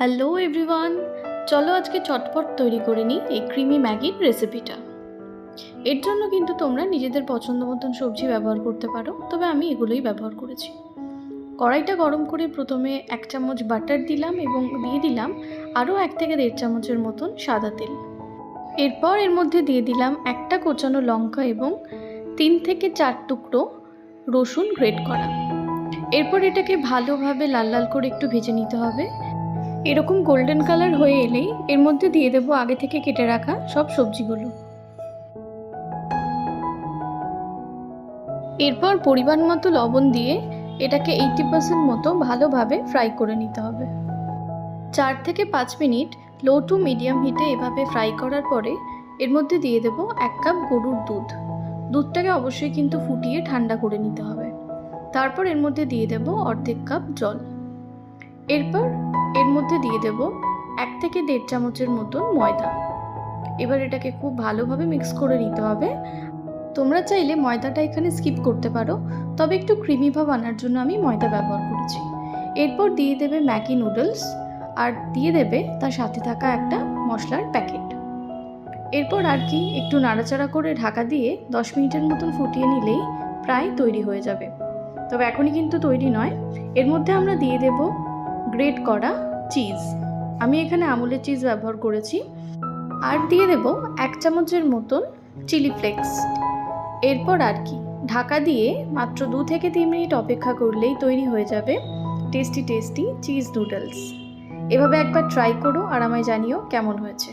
Hello everyone চলো আজকে চটপট তৈরি করে নিই এই ক্রিমি ম্যাগির রেসিপিটা এর জন্য কিন্তু তোমরা নিজেদের পছন্দ মতন সবজি ব্যবহার করতে পারো, তবে আমি এগুলোই ব্যবহার করেছি। কড়াইটা গরম করে প্রথমে এক চামচ বাটার দিলাম এবং দিয়ে দিলাম আরও এক থেকে দেড় চামচের মতন সাদা তেল। এরপর এর মধ্যে দিয়ে দিলাম একটা কোচানো লঙ্কা এবং তিন থেকে চার টুকরো রসুন গ্রেট করা। এরপর এটাকে ভালোভাবে লাল লাল করে একটু ভেজে নিতে হবে। এরকম গোল্ডেন কালার হয়ে এলেই এর মধ্যে দিয়ে দেবো আগে থেকে কেটে রাখা সব সবজিগুলো। এরপর পরিমাণ মতো লবণ দিয়ে এটাকে এইটি পার্সেন্ট মতো ভালোভাবে ফ্রাই করে নিতে হবে। চার থেকে পাঁচ মিনিট লো টু মিডিয়াম হিটে এভাবে ফ্রাই করার পরে এর মধ্যে দিয়ে দেবো এক কাপ গরুর দুধ। দুধটাকে অবশ্যই কিন্তু ফুটিয়ে ঠান্ডা করে নিতে হবে। তারপর এর মধ্যে দিয়ে দেবো অর্ধেক কাপ জল। এরপর এর মধ্যে দিয়ে দেব এক থেকে দেড় চামচের মতন ময়দা। এবার এটাকে খুব ভালোভাবে মিক্স করে নিতে হবে। তোমরা চাইলে ময়দাটা এখানে স্কিপ করতে পারো, তবে একটু ক্রিমি ভাব আনার জন্য আমি ময়দা ব্যবহার করেছি। এরপর দিয়ে দেবে ম্যাগি নুডলস, আর দিয়ে দেবে তার সাথে থাকা একটা মশলার প্যাকেট। এরপর আর কি একটু নাড়াচাড়া করে ঢাকা দিয়ে দশ মিনিটের মতন ফুটিয়ে নিলেই প্রায় তৈরি হয়ে যাবে। তবে এখনই কিন্তু তৈরি নয়। এর মধ্যে আমরা দিয়ে দেব গ্রেট করা চিজ। আমি এখানে আমুলের চিজ ব্যবহার করেছি। আর দিয়ে দেব এক চামচের মতন চিলি ফ্লেক্স। এরপর আর কি, ঢাকা দিয়ে মাত্র দু থেকে তিন মিনিট অপেক্ষা করলেই তৈরি হয়ে যাবে টেস্টি টেস্টি চিজ নুডলস। এভাবে একবার ট্রাই করো আর আমায় জানিও কেমন হয়েছে।